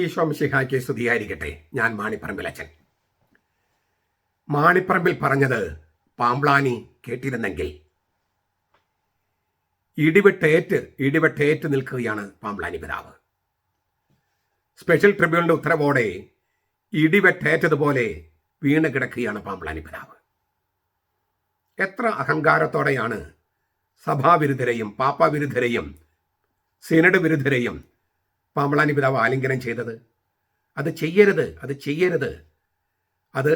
ഈശോ മിശിഹായ്ക്ക് സ്തുതിയായിരിക്കട്ടെ. ഞാൻ മാണിപ്പറമ്പിലച്ചൻ മാണിപ്പറമ്പിൽ പറഞ്ഞത് പാമ്പ്ലാനി കേട്ടിരുന്നെങ്കിൽ. ഇടിവെട്ടേറ്റ് ഇടിവെട്ടേറ്റ് നിൽക്കുകയാണ് പാമ്പ്ലാനി പിതാവ്. സ്പെഷ്യൽ ട്രിബ്യൂണലിന്റെ ഉത്തരവോടെ ഇടിവെട്ടേറ്റതുപോലെ വീണ് കിടക്കുകയാണ് പാമ്പ്ലാനി പിതാവ്. എത്ര അഹങ്കാരത്തോടെയാണ് സഭാവിരുദ്ധരെയും പാപ്പാവിരുദ്ധരെയും സിനഡ് വിരുദ്ധരെയും പാമ്പളാനി പിതാവ് ആലിംഗനം ചെയ്തത്. അത് ചെയ്യരുത് അത് ചെയ്യരുത്. അത്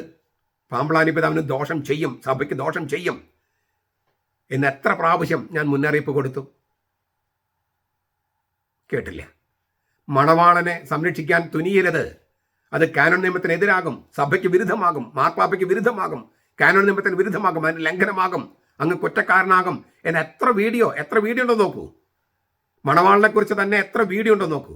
പാമ്പളാനി പിതാവിന് ദോഷം ചെയ്യും സഭയ്ക്ക് ദോഷം ചെയ്യും. എന്ന് എത്ര പ്രാവശ്യം ഞാൻ മുന്നറിയിപ്പ് കൊടുത്തു. കേട്ടില്ല. മണവാളനെ സംരക്ഷിക്കാൻ തുനിയരുത്. അത് കാനോൺ നിയമത്തിനെതിരാകും സഭയ്ക്ക് വിരുദ്ധമാകും മാർപ്പാപ്പയ്ക്ക് വിരുദ്ധമാകും കാനോൺ നിയമത്തിന് വിരുദ്ധമാകും അതിന് ലംഘനമാകും അങ്ങ് കുറ്റക്കാരനാകും. എന്ന് എത്ര വീഡിയോ എത്ര വീഡിയോ ഉണ്ടോ നോക്കൂ. മണവാളിനെ കുറിച്ച് തന്നെ എത്ര വീഡിയോ ഉണ്ടോ നോക്കൂ.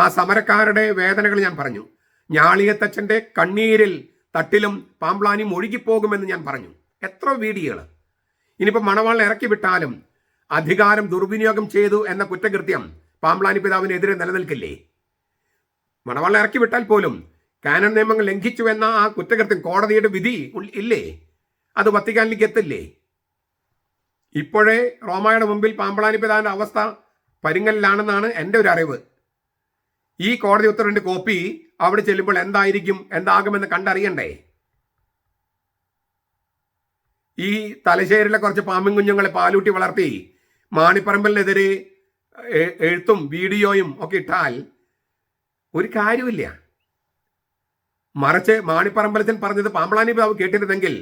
ആ സമരക്കാരുടെ വേദനകൾ ഞാൻ പറഞ്ഞു. ഞാളിയത്തച്ഛന്റെ കണ്ണീരിൽ തട്ടിലും പാമ്പ്ലാനിയും ഒഴുകിപ്പോകുമെന്ന് ഞാൻ പറഞ്ഞു. എത്ര വീഡിയോകൾ ഇനിയിപ്പോൾ മണവാളിനെ ഇറക്കി വിട്ടാലും അധികാരം ദുർവിനിയോഗം ചെയ്തു എന്ന കുറ്റകൃത്യം പാമ്പ്ലാനി പിതാവിനെതിരെ നിലനിൽക്കില്ലേ? മണവാളിനെ ഇറക്കി വിട്ടാൽ പോലും കാനൻ നിയമങ്ങൾ ലംഘിച്ചു എന്ന ആ കുറ്റകൃത്യം കോടതിയുടെ വിധി ഇല്ലേ? അത് വത്തിക്കാനിലേക്ക് എത്തില്ലേ? ഇപ്പോഴേ റോമായുടെ മുമ്പിൽ പാമ്പളാനി അവസ്ഥ പരിങ്ങലിലാണെന്നാണ് എന്റെ ഒരു അറിവ്. ഈ കോടതി ഉത്തരവിന്റെ കോപ്പി അവിടെ ചെല്ലുമ്പോൾ എന്തായിരിക്കും എന്താകുമെന്ന് കണ്ടറിയണ്ടേ? ഈ തലശ്ശേരിയിലെ കുറച്ച് പാമ്പിൻ കുഞ്ഞുങ്ങളെ പാലൂട്ടി വളർത്തി മാണിപ്പറമ്പലിനെതിരെ എഴുത്തും വീഡിയോയും ഒക്കെ ഇട്ടാൽ ഒരു കാര്യമില്ല മറിച്ച് മാണിപ്പറമ്പലച്ചൻ പറഞ്ഞത് പാമ്പളാനി പിതാവ് കേട്ടിരുന്നെങ്കിൽ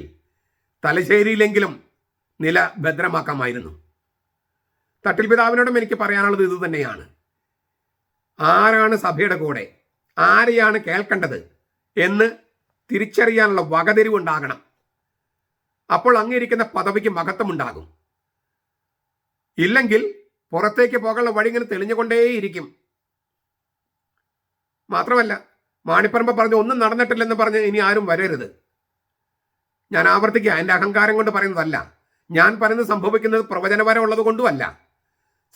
തലശ്ശേരിയിലെങ്കിലും നില ഭദ്രമാക്കാമായിരുന്നു. തട്ടിൽ പിതാവിനോടും എനിക്ക് പറയാനുള്ളത് ഇത് തന്നെയാണ്. ആരാണ് സഭയുടെ കൂടെ? ആരെയാണ് കേൾക്കേണ്ടത്? എന്ന് തിരിച്ചറിയാനുള്ള വകതിരിവുണ്ടാകണം. അപ്പോൾ അങ്ങിരിക്കുന്ന പദവിക്ക് മഹത്വമുണ്ടാകും. ഇല്ലെങ്കിൽ പുറത്തേക്ക് പോകാനുള്ള വഴി ഇങ്ങനെ തെളിഞ്ഞുകൊണ്ടേയിരിക്കും. മാത്രമല്ല മാണിപ്പറമ്പ് പറഞ്ഞു ഒന്നും നടന്നിട്ടില്ലെന്ന് പറഞ്ഞ് ഇനി ആരും വരരുത്. ഞാൻ ആവർത്തിക്കുക എന്റെ അഹങ്കാരം കൊണ്ട് പറയുന്നതല്ല. ഞാൻ പറയുന്നത് സംഭവിക്കുന്നത് പ്രവചനപരമുള്ളത് കൊണ്ടുമല്ല.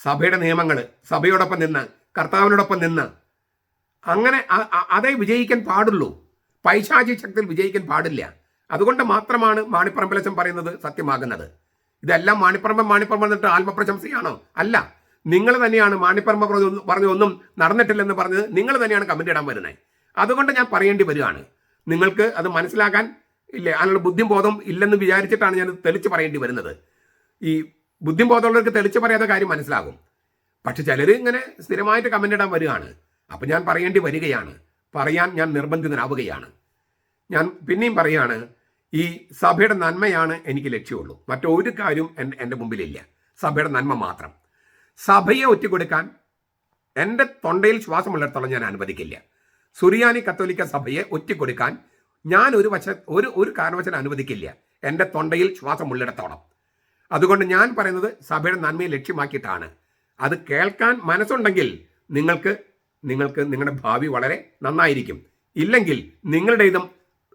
സഭയുടെ നിയമങ്ങൾ സഭയോടൊപ്പം നിന്ന് കർത്താവിനോടൊപ്പം നിന്ന്. അങ്ങനെ അതേ വിജയിക്കാൻ പാടുള്ളൂ. പൈശാചി ശക്തിയിൽ വിജയിക്കാൻ പാടില്ല. അതുകൊണ്ട് മാത്രമാണ് മാണിപ്പറമ്പലച്ചൻ പറയുന്നത് സത്യമാകുന്നത്. ഇതെല്ലാം മാണിപ്പറമ്പൻ മാണിപ്പറമ്പ് എന്നിട്ട് ആത്മപ്രശംസയാണോ? അല്ല. നിങ്ങൾ തന്നെയാണ് മാണിപ്പറമ്പ് പറഞ്ഞ ഒന്നും- പറഞ്ഞ ഒന്നും നടന്നിട്ടില്ലെന്ന് പറഞ്ഞത് നിങ്ങൾ തന്നെയാണ് കമന്റ് ഇടാൻ വരുന്നത്. അതുകൊണ്ട് ഞാൻ പറയേണ്ടി വരികയാണ്. നിങ്ങൾക്ക് അത് മനസ്സിലാക്കാൻ ഇല്ലേ? അതിനുള്ള ബുദ്ധിബോധം ബോധം ഇല്ലെന്ന് വിചാരിച്ചിട്ടാണ് ഞാൻ തെളിച്ച് പറയേണ്ടി വരുന്നത്. ഈ ബുദ്ധിബോധമുള്ളവർക്ക് തെളിച്ച് പറയാത്ത കാര്യം മനസ്സിലാകും. പക്ഷെ ചിലർ ഇങ്ങനെ സ്ഥിരമായിട്ട് കമന്റ് ഇടാൻ വരികയാണ്. അപ്പം ഞാൻ പറയേണ്ടി വരികയാണ്. പറയാൻ ഞാൻ നിർബന്ധിതനാവുകയാണ്. ഞാൻ പിന്നെയും പറയാണ് ഈ സഭയുടെ നന്മയാണ് എനിക്ക് ലക്ഷ്യമുള്ളൂ. മറ്റൊരു കാര്യവും എന്റെ എന്റെ മുമ്പിലില്ല. സഭയുടെ നന്മ മാത്രം. സഭയെ ഒറ്റുകൊടുക്കാൻ എന്റെ തൊണ്ടയിൽ ശ്വാസമുള്ളിടത്തോളം ഞാൻ അനുവദിക്കില്ല. സുറിയാനി കത്തോലിക്ക സഭയെ ഒറ്റിക്കൊടുക്കാൻ ഞാൻ ഒരു വശ ഒരു ഒരു കാരണവശാലും അനുവദിക്കില്ല. എന്റെ തൊണ്ടയിൽ ശ്വാസം ഉള്ളിടത്തോളം. അതുകൊണ്ട് ഞാൻ പറയുന്നത് സഭയുടെ നന്മയെ ലക്ഷ്യമാക്കിയിട്ടാണ്. അത് കേൾക്കാൻ മനസ്സുണ്ടെങ്കിൽ നിങ്ങൾക്ക് നിങ്ങൾക്ക് നിങ്ങളുടെ ഭാവി വളരെ നന്നായിരിക്കും. ഇല്ലെങ്കിൽ നിങ്ങളുടേതും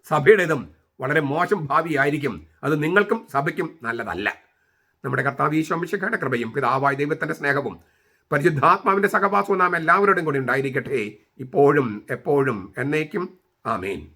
സഭയുടേതും വളരെ മോശം ഭാവിയായിരിക്കും. അത് നിങ്ങൾക്കും സഭയ്ക്കും നല്ലതല്ല. നമ്മുടെ കർത്താവ് ഈശോമിശിഖയുടെ കൃപയും പിതാവായ ദൈവത്തിന്റെ സ്നേഹവും പരിശുദ്ധാത്മാവിന്റെ സഹവാസവും നാം എല്ലാവരോടും കൂടി ഉണ്ടായിരിക്കട്ടെ. ഇപ്പോഴും എപ്പോഴും എന്നേക്കും. ആമേൻ.